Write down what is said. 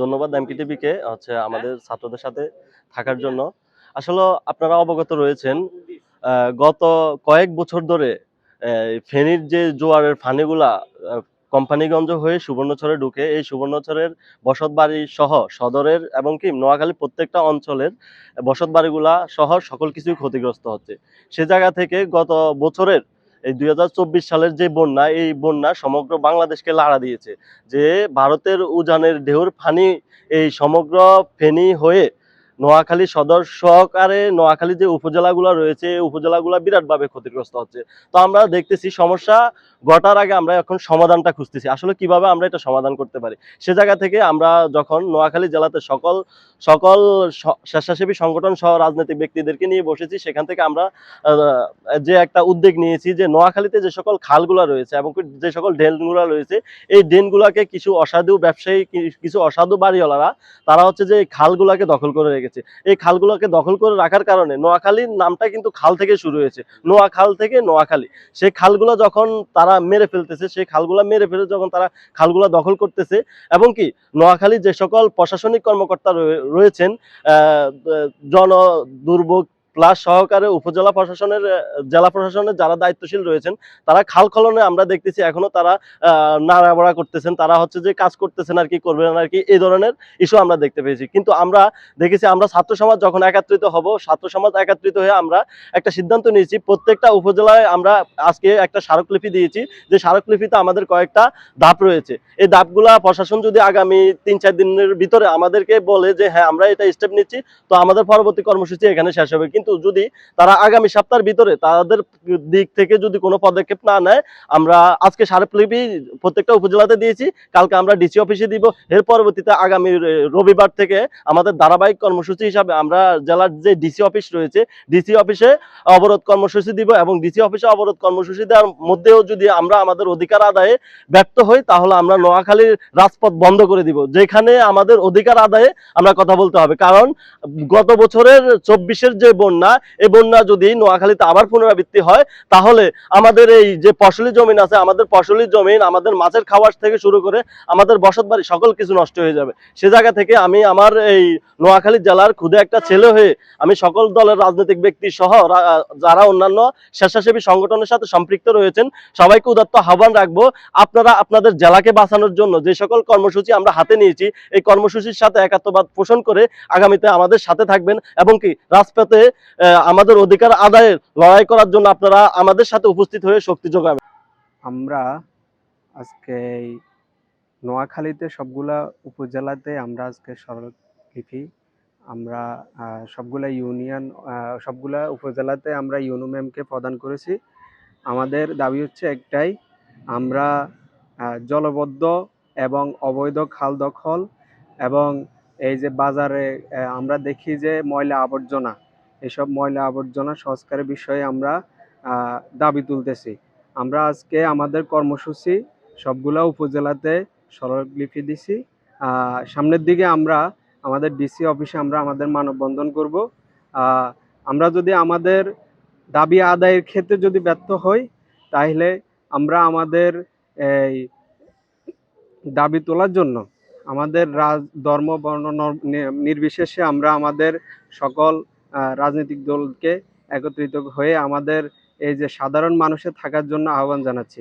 ধন্যবাদ এমকিটিভিকে হচ্ছে আমাদের ছাত্রদের সাথে থাকার জন্য। আসলে আপনারা অবগত রয়েছেন গত কয়েক বছর ধরে ফেনীর যে জোয়ারের ফানিগুলা কোম্পানিগঞ্জ হয়ে সুবর্ণচরে ঢুকে এই সুবর্ণচরের বসত বাড়ি সহ সদরের এবং কি নোয়াখালী প্রত্যেকটা অঞ্চলের বসত বাড়িগুলা সহ সকল কিছুই ক্ষতিগ্রস্ত হচ্ছে। সে জায়গা থেকে গত বছরের এই দুই হাজার চব্বিশ সালের যে বন্যা, এই বন্যা সমগ্র বাংলাদেশকে লাড়া দিয়েছে। যে ভারতের উজানের ঢেউর ফানি এই সমগ্র ফেনী হয়ে নোয়াখালী সদর সহকারে নোয়াখালী যে উপজেলাগুলো রয়েছে উপজেলাগুলো বিরাটভাবে ক্ষতিগ্রস্ত হচ্ছে। তো আমরা দেখতেছি সমস্যা ঘটার আগে আমরা এখন সমাধানটা খুঁজতেছি। আসলে কীভাবে আমরা এটা সমাধান করতে পারি? সে জায়গা থেকে আমরা যখন নোয়াখালী জেলাতে সকল সকল স্বেচ্ছাসেবী সংগঠন সহ রাজনৈতিক ব্যক্তিদেরকে নিয়ে বসেছি, সেখান থেকে আমরা যে একটা উদ্যোগ নিয়েছি যে নোয়াখালীতে যে সকল খালগুলো রয়েছে এবং যে সকল ড্রেনগুলো রয়েছে, এই ড্রেনগুলোকে কিছু অসাধু ব্যবসায়ী, কিছু অসাধু বাড়িওয়ালারা, তারা হচ্ছে যে খালগুলোকে দখল করে রেখেছে। এই খালগুলোকে দখল করে রাখার কারণে নোয়াখালীর নামটা কিন্তু খাল থেকে শুরু হয়েছে। নোয়া খাল থেকে নোয়াখালী। সেই খালগুলো যখন তারা মেরে ফেলতেছে, সেই খালগুলো মেরে ফেলে যখন তারা খালগুলো দখল করতেছে, এবং কি নোয়াখালীর যে সকল প্রশাসনিক কর্মকর্তা রয়ে- রয়েছেন জন দুর্ভোগ প্লাস সহকারে উপজেলা প্রশাসনের জেলা প্রশাসনের যারা দায়িত্বশীল রয়েছেন, তারা খাল খলনে আমরা দেখতেছি এখনও তারা নাড়াবাড়া করতেছেন। তারা হচ্ছে যে কাজ করতেছেন আর কি, করবেন আর কি, এই ধরনের ইস্যু আমরা দেখতে পেয়েছি। কিন্তু আমরা দেখেছি আমরা ছাত্র সমাজ যখন একত্রিত হব, ছাত্র সমাজ একত্রিত হয়ে আমরা একটা সিদ্ধান্ত নিয়েছি, প্রত্যেকটা উপজেলায় আমরা আজকে একটা স্মারকলিপি দিয়েছি, যে স্মারকলিপিতে আমাদের কয়েকটা ধাপ রয়েছে। এই ধাপগুলা প্রশাসন যদি আগামী তিন চার দিনের ভিতরে আমাদেরকে বলে যে হ্যাঁ আমরা এটা স্টেপ নিচ্ছি, তো আমাদের পরবর্তী কর্মসূচি এখানে শেষ হবে। কিন্তু যদি তারা আগামী সপ্তাহের ভিতরে তাদের দিক থেকে যদি কোনো পদক্ষেপ না নেয়, আমরা আজকে স্মারকলিপি প্রত্যেকটা উপজেলাতে দিয়েছি, কালকে আমরা ডিসি অফিসে দিব, এর পরবর্তীতে আগামী রবিবার থেকে আমাদের ধারাবাহিক কর্মসূচি হিসাবে আমরা জেলার যে ডিসি অফিস রয়েছে, ডিসি অফিসে অবরোধ কর্মসূচি দিব এবং ডিসি অফিসে অবরোধ কর্মসূচি দেওয়ার মধ্যেও যদি আমরা আমাদের অধিকার আদায়ে ব্যর্থ হই, তাহলে আমরা নোয়াখালীর রাজপথ বন্ধ করে দিব, যেখানে আমাদের অধিকার আদায়ে আমরা কথা বলতে হবে। কারণ গত বছরের চব্বিশের যে বন্যা এই বন্যা যদি নোয়াখালীতে আবার পুনরাবৃত্তি হয়, তাহলে আমাদের এই যে ফসলি জমিন আছে, আমাদের ফসলি জমিন, আমাদের মাছের খাওয়ার থেকে শুরু করে আমাদের বসত বাড়ি সকল কিছু নষ্ট হয়ে যাবে। সে জায়গা থেকে আমি আমার এই নোয়াখালী জেলার খুদে একটা ছেলে হয়ে আমি সকল দলের রাজনৈতিক ব্যক্তি সহ যারা অন্যান্য স্বেচ্ছাসেবী সংগঠনের সাথে সম্পৃক্ত রয়েছেন, সবাইকে উদাত্ত আহ্বান রাখব, আপনারা আপনাদের জেলাকে বাঁচানোর জন্য যে সকল কর্মসূচি আমরা হাতে নিয়েছি, এই কর্মসূচির সাথে একাত্মবাদ পোষণ করে আগামীতে আমাদের সাথে থাকবেন এবং কি রাজপথে আমাদের অধিকার আদায়ের লড়াই করার জন্য আপনারা আমাদের সাথে উপস্থিত হয়ে শক্তি যোগাবেন। আমরা আজকে নোয়াখালীতে সবগুলা উপজেলাতে আমরা আজকে স্মারকলিপি আমরা সবগুলা ইউনিয়ন সবগুলা উপজেলাতে আমরা ইউনো ম্যামকে প্রদান করেছি। আমাদের দাবি হচ্ছে একটাই, আমরা জলবদ্ধ এবং অবৈধ খাল দখল এবং এই যে বাজারে আমরা দেখি যে ময়লা আবর্জনা এসব ময়লা আবর্জনা সংস্কারের বিষয়ে আমরা দাবি তুলতেছি। আমরা আজকে আমাদের কর্মসূচি সবগুলা উপজেলাতে স্মারকলিপি দিছি। সামনের দিকে আমরা, আমাদের ডিসি অফিসে আমরা আমাদের মানববন্ধন করব। আমরা যদি আমাদের দাবি আদায়ের ক্ষেত্রে যদি ব্যর্থ হই, তাহলে আমরা আমাদের এই দাবি তোলার জন্য আমাদের রাজ, ধর্ম, বর্ণ নির্বিশেষে আমরা আমাদের সকল রাজনৈতিক দলকে একত্রিত হয়ে আমাদের এই যে সাধারণ মানুষের থাকার জন্য আহ্বান জানাচ্ছি।